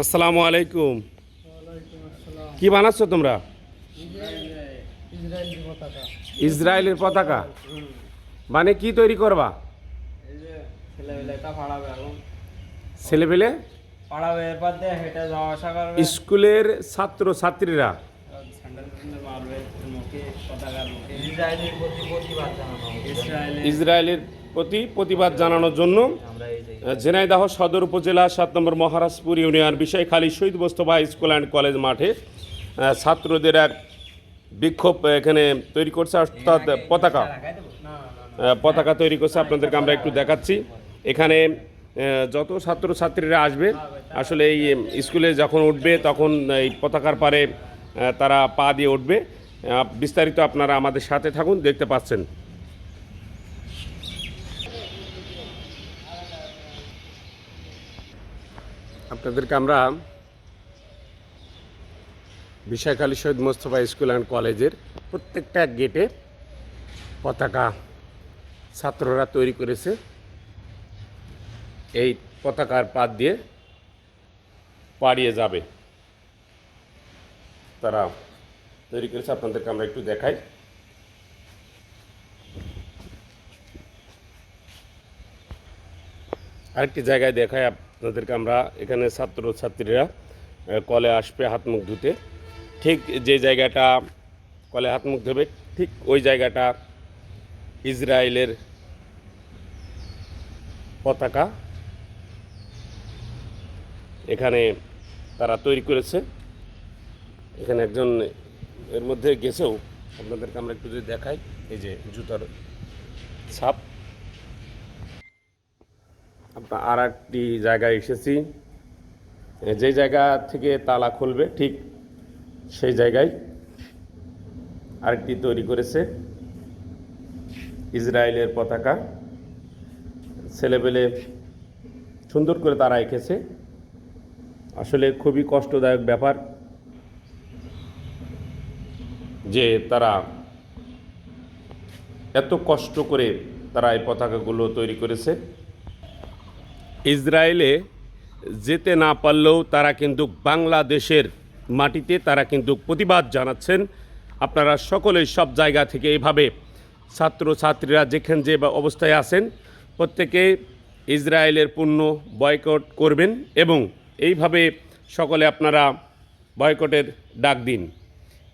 আসসালামু আলাইকুম। কি বানাচ্ছ তোমরা? ইসরায়েলের পতাকা। মানে কি তৈরি করবা? আসা করবে স্কুলের ছাত্র ছাত্রীরা ইসরায়েলের প্রতি প্রতিবাদ জানানোর জন্য ঝিনাইদহ সদর উপজেলা সাত নম্বর Maharajpur union Bishoykhali Shahid Mostafa school and college মাঠে ছাত্রদের এক বিক্ষোভ এখানে তৈরি করছে, অর্থাৎ পতাকা। পতাকা তৈরি করছে, আপনাদেরকে আমরা একটু দেখাচ্ছি। এখানে যত ছাত্র ছাত্রীরা আসবে, আসলে এই স্কুলে যখন উঠবে, তখন এই পতাকার পারে তারা পা দিয়ে উঠবে। বিস্তারিত আপনারা আমাদের সাথে থাকুন, দেখতে পাচ্ছেন। আপনাদেরকে আমরা বিশাখালী শহীদ মোস্তফা স্কুল অ্যান্ড কলেজের প্রত্যেকটা গেটে পতাকা ছাত্ররা তৈরি করেছে। এই পতাকার পাত দিয়ে পাড়িয়ে যাবে। তারা তৈরি করেছে, আপনাদেরকে আমরা একটু দেখাই। আরেকটি জায়গায় দেখাই আপনাদেরকে আমরা এখানে ছাত্র ছাত্রীরা কলে আসবে হাত মুখ ধুতে। ঠিক যে জায়গাটা কলে হাত মুখ ধুবে ঠিক ওই জায়গাটা ইসরায়েলের পতাকা এখানে তারা তৈরি করেছে। এখানে একজন এর মধ্যে গেছেও, আপনাদেরকে আমরা একটু যদি দেখাই, এই যে জুতার ছাপ। আর একটি জায়গায় এসেছি। যে জায়গা থেকে তালা খুলবে, ঠিক সেই জায়গায় আরেকটি তৈরি করেছে ইসরায়েলের পতাকা। ছেলেবেলে সুন্দর করে তারা এঁকেছে। আসলে খুবই কষ্টদায়ক ব্যাপার যে তারা এত কষ্ট করে তারা এই পতাকাগুলো তৈরি করেছে। ইসরায়েলে যেতে না পারলেও তারা কিন্তু বাংলাদেশের মাটিতে তারা কিন্তু প্রতিবাদ জানাচ্ছেন। আপনারা সকলেই সব জায়গা থেকে এভাবে ছাত্র ছাত্রীরা যেখানে যে অবস্থায় আছেন, প্রত্যেকে ইসরায়েলের পণ্য বয়কট করবেন এবং এইভাবে সকলে আপনারা বয়কটের ডাক দিন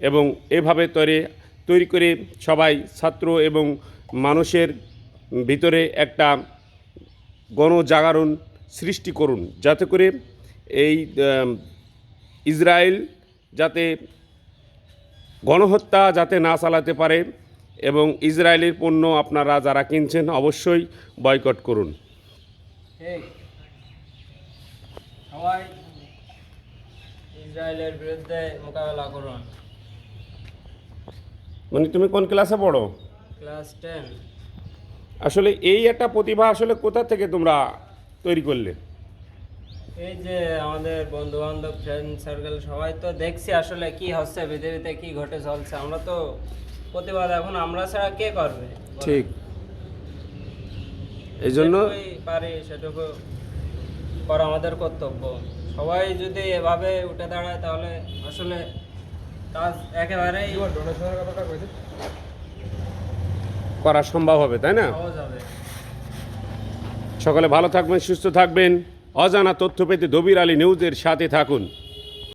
এবং এভাবে তৈরি তৈরি করে সবাই ছাত্র এবং মানুষের ভিতরে একটা গণজাগরণ সৃষ্টি করুন যাতে করে এই ইসরায়েল যাতে গণহত্যা যাতে না চালাতে পারে এবং ইসরায়েলের পণ্য আপনারা যারা কিনছেন অবশ্যই বয়কট করুন। সবাই ইসরায়েলের বিরুদ্ধে মোকাবেলা করুন। মানে তুমি কোন ক্লাসে পড়ো? Class ten. আসলে এই একটা প্রতিভা আসলে কোথা থেকে তোমরা তৈরি করলে? এই যে আমাদের বন্ধু বান্ধব ফ্রেন্ড সার্কেল সবাই তো দেখছি আসলে কি হচ্ছে পৃথিবীতে কি ঘটে চলছে। আমরা তো প্রতিবাদ এখন আমরা ছাড়া কে করবে? ঠিক। এই জন্য পারি সেটুকু করা আমাদের কর্তব্য। সবাই যদি এভাবে উঠে দাঁড়ায় তাহলে আসলে কাজ একেবারেই করা সম্ভব হবে তাই না? সকালে ভালো থাকবেন সুস্থ থাকবেন। অজানা তথ্য পেতে দবির আলী নিউজের সাথে থাকুন।